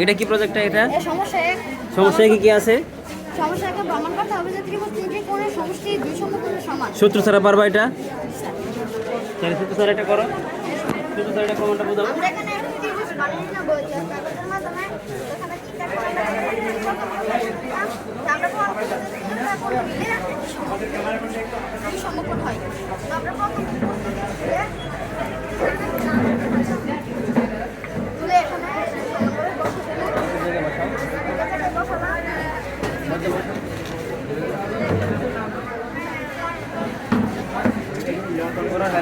এটা কি প্রজেক্টটা এটা? সমস্যা এক। সমস্যা কি কি আছে? সমস্যাকে প্রমাণ করতে হবে যে ত্রিভুজ তিনটি কোণের সমষ্টি দুই সমকোণের সমান। সূত্র ছাড়া পারবা এটা? তাহলে সূত্র ছাড়া এটা করো। সূত্র ছাড়া এটা প্রমাণটা বোঝাও। আমরা এখানে একটা ত্রিভুজ বানিয়ে নেব যে কাগজের মাধ্যমে এখানে কি কাজ আমরা প্রমাণ করতে যে তিনটা কোণ মিলে দুই সমকোণ হয়। আমরা প্রথম তুলে এখানে সমান করে বসে দেবো এখানে বসালাম তারপর এখন ক্লিয়ার কি করতে হবে করার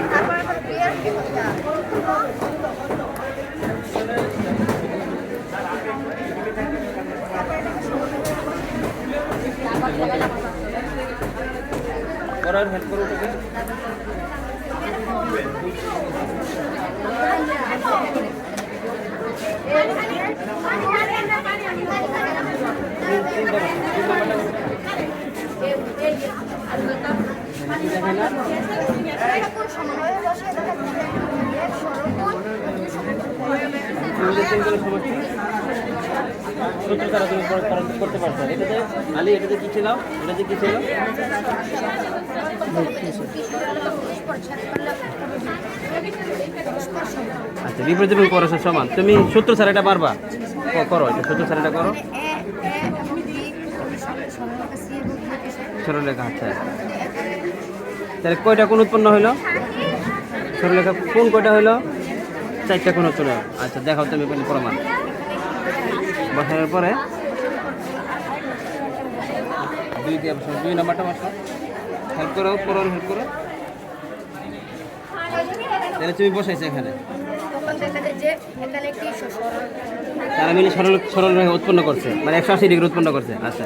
হেল্প করো তুমি কর- কর- করতে পারছ এটাতে ছিল ছিল আচ্ছা বিপরীত পরশ সমান তুমি সূত্র ছাড়া এটা পারবা করো এটা সূত্র ছাড়া এটা করো সরলরেখা আচ্ছা তাহলে কয়টা কোন উৎপন্ন হইল? সরলরেখা কোন কয়টা হইল? চারটা কোন উৎপন্ন আচ্ছা দেখাও তুমি কোনো প্রমাণ। বসানোর পরে দুই নাম্বারটা তাহলে তুমি এখানে। তারা সরল সরল উৎপন্ন করছে। মানে একশো আশি ডিগ্রি উৎপন্ন করছে। আচ্ছা।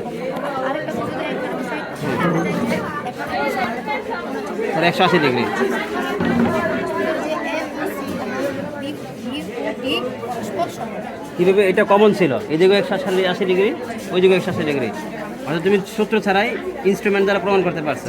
একশো আশি ডিগ্রি। কীভাবে এটা কমন ছিল? এই দিকে একশো আশি ডিগ্রি ওই দিকে একশো আশি ডিগ্রি। অর্থাৎ তুমি সূত্র ছাড়াই ইনস্ট্রুমেন্ট দ্বারা প্রমাণ করতে পারছ।